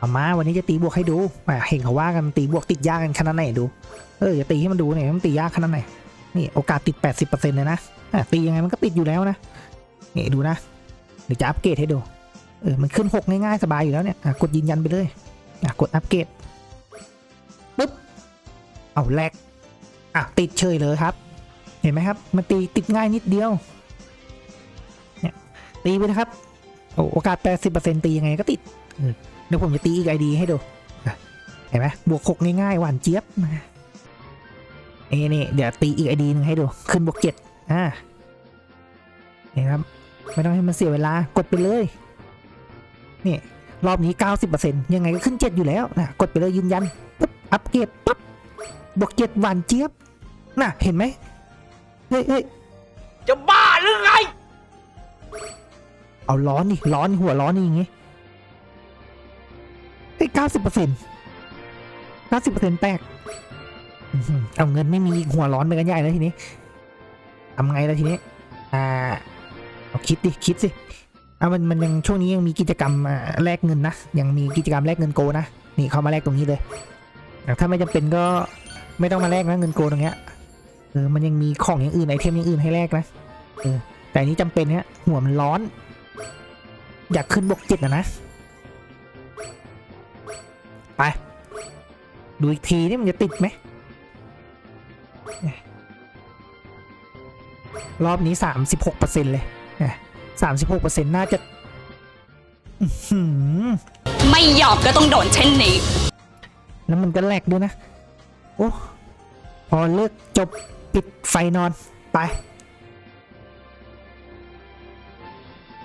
เอามาวันนี้จะตีบวกให้ดูเห็นเขาว่ากันตีบวกติดยากกันขนาดไหนดู เอออย่าตีให้มันดูหน่อยมันตียากขนาดไหนนี่โอกาสติด 80%เลยนะอะตียังไงมันก็ติดอยู่แล้วนะนี่ดูนะเดี๋ยวจะอัปเกรดให้ดูเออมันขึ้น 6 ง่ายๆ สบายอยู่แล้วเนี่ยกดยืนยันไปเลยกดอัปเกรดปึ๊บเอาแลกอะติดเฉยเลยครับ เห็นไหมครับ มันตีติดง่ายนิดเดียวเนี่ยตีไปนะครับ โอ้โอกาส 80%ตียังไงก็ติดเออเดี๋ยวผมจะตีอีกไอดีให้ดูอะเห็นไหมบวก6ง่ายๆหวานเจี๊ยบเอ้นี่เดี๋ยวตีอีกไอดีหนึ่งให้ดู ขึ้นบวกเจ็ดอ่าเห็นครับ ไม่ต้องให้มันเสียเวลากดไปเลย นี่ รอบนี้90%ยังไงก็ขึ้น7อยู่แล้วนะกดไปเลยยืนยันปุ๊บอัปเกรดปุ๊บบวกเจ็ดหวานเจี๊ยบน่ะเห็นไหมเฮ้ยเฮ้ยจะบ้าหรือไง เอาร้อนดิร้อนหัวร้อนนี่อย่างงี้เฮ้ยเก้าสิบเปอร์เซ็นต์เก้าสิบเปอร์เซ็นต์แตกอื้อหือเอาเงินไม่มีหัวร้อนไปกันใหญ่แล้วทีนี้ทำไงแล้วทีนี้ อ่าเอาคิดดิคิดสิเอามันมันยังช่วงนี้ยังมีกิจกรรมอ่าแลกเงินนะยังมีกิจกรรมแลกเงินโกนะนี่เข้ามาแลกตรงนี้เลยแต่ถ้าไม่จำเป็นก็ไม่ต้องมาแลกนะเงินโกตรงเนี้ยเออมันยังมีของอย่างอื่นไอเทมอย่างอื่นให้แลกนะเออแต่อันนี้จำเป็นเนี่ยหัวมันร้อน อยากขึ้นบกเจ็ดนะนะ ไป ดูอีกทีนี่มันจะติดไหม รอบนี้สามสิบหกเปอร์เซ็นเลยสามสิบหกเปอร์เซ็นน่าจะอื้อหือไม่ยอมก็ต้องโดนเช่นนี้ แล้วมันก็แหลกด้วยนะ โอ้ พอเลิกจบปิดไฟนอนไป